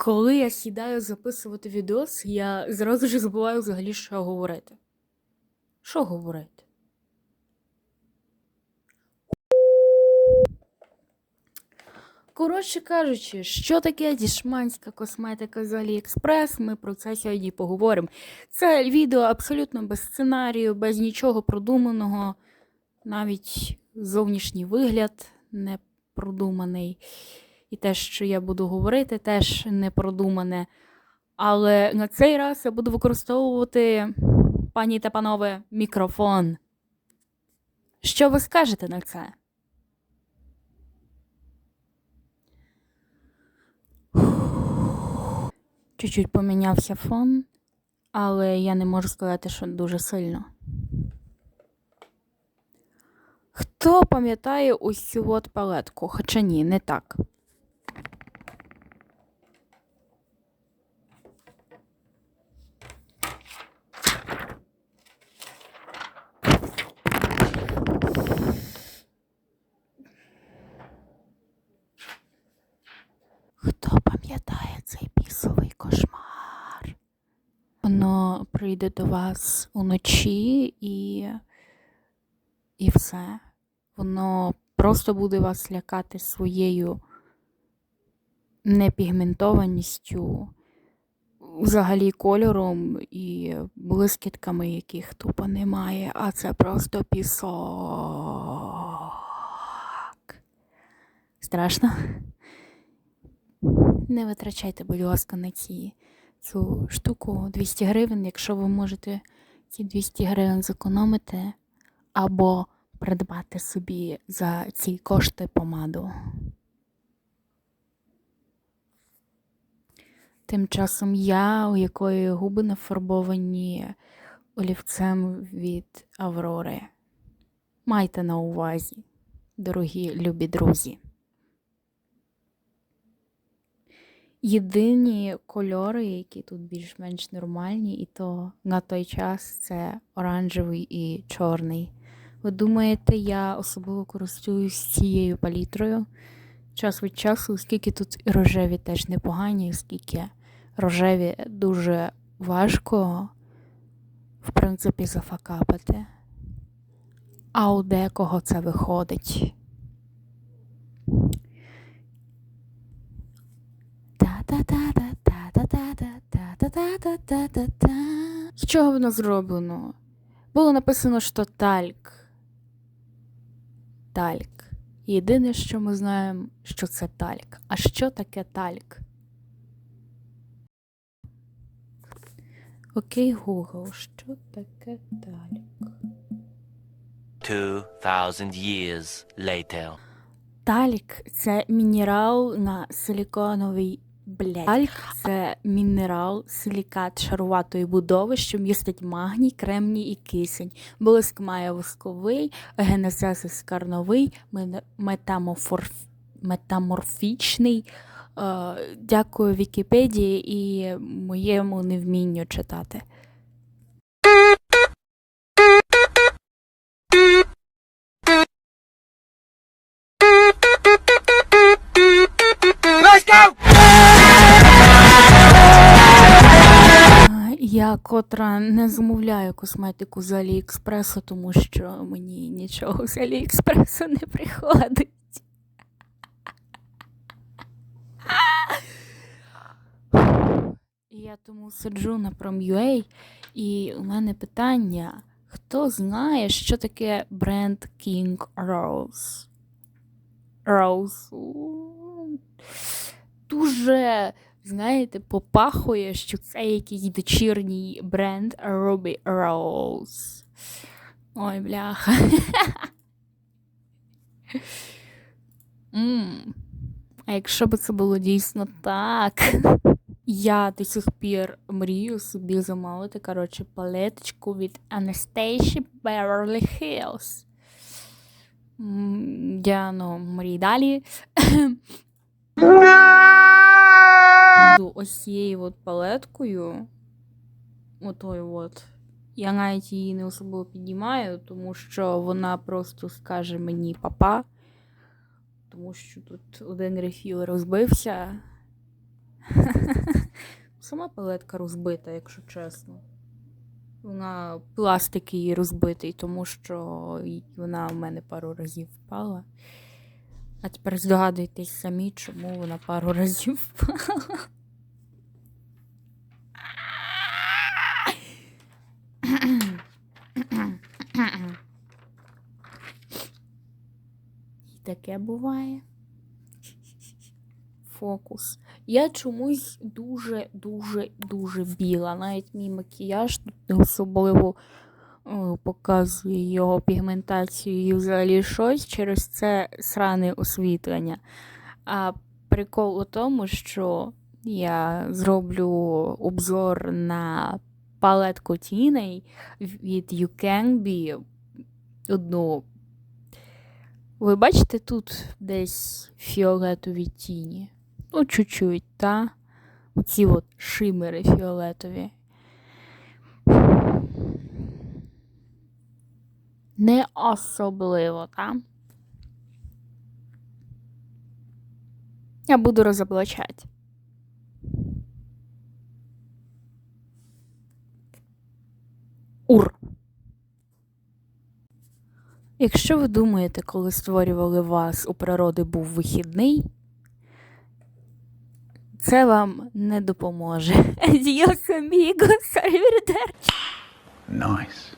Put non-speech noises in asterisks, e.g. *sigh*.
Коли я сідаю записувати відос, я зразу ж забуваю взагалі, що говорити. Що говорити? Коротше кажучи, що таке дішманська косметика з Аліекспрес, ми про це сьогодні поговоримо. Це відео абсолютно без сценарію, без нічого продуманого, навіть зовнішній вигляд не продуманий. І те, що я буду говорити, теж не продумане. Але на цей раз я буду використовувати, пані та панове, мікрофон. Що ви скажете на це? Чуть-чуть помінявся фон, але я не можу сказати, що дуже сильно. Хто пам'ятає цю от палетку? Хоча ні, не так. Хто пам'ятає цей бісовий кошмар? Воно прийде до вас уночі і. і все. Воно просто буде вас лякати своєю непігментованістю, взагалі кольором і блискітками, яких тупо немає, а це просто пісок. Страшно? Не витрачайте, будь ласка, на ці, цю штуку 200 гривень, якщо ви можете ці 200 гривень зекономити або придбати собі за ці кошти помаду. Тим часом я, у якої губи нафарбовані олівцем від Аврори. Майте на увазі, дорогі любі друзі. Єдині кольори, які тут більш-менш нормальні, і то на той час це оранжевий і чорний. Ви думаєте, я особливо користуюсь цією палітрою час від часу, оскільки тут і рожеві теж непогані, оскільки рожеві дуже важко, в принципі, зафакапити. А у декого це виходить. З чого воно зроблено? Було написано, що тальк. Тальк. Єдине, що ми знаємо, що це тальк. А що таке тальк? Окей, Google, що таке тальк? 2,000 years later. Тальк це мінерал на силіконовій блядь. Тальк це мінерал, силікат шаруватої будови, що містить магній, кремній і кисень. Блиск має восковий, генезесис карновий, метаморфічний. Е, дякую Вікіпедії і моєму невмінню читати. Е, Я котра не замовляю косметику з Аліекспресу, тому що мені нічого з Аліекспресу не приходить. Я тому сиджу на Prom.ua, і у мене питання: хто знає, що таке бренд King Rose? Rose. Дуже, знаєте, попахує, що це якийсь дочірній бренд Ruby Rose. Ой, бляха. *laughs* А якщо б це було дійсно так. Я до сих пір мрію собі замовити, коротше, палеточку від Anastasia Beverly Hills. Я, ну, мрію далі. Ось цією от палеткою. Отою от. Я навіть її не особливо піднімаю, тому що вона просто скаже мені папа. Тому що тут один рефіл розбився. *laughs* Сама палетка розбита, якщо чесно. Вона пластик її розбитий, тому що вона в мене пару разів впала. А тепер здогадуйтесь самі, чому вона пару разів впала. *laughs* І таке буває. Фокус. Я чомусь дуже, дуже, дуже біла. Навіть мій макіяж тут не особливо е, показує його пігментацію і взагалі щось через це сране освітлення. А прикол у тому, що я зроблю обзор на палетку тіней від You Can Be. Одну. Ви бачите тут десь фіолетові тіні? Ну, чуть-чуть, та? Оці от шимери фіолетові. Не особливо, та? Я буду розоблачати. Якщо ви думаєте, коли створювали вас, у природи був вихідний, це вам не допоможе. *laughs* Nice.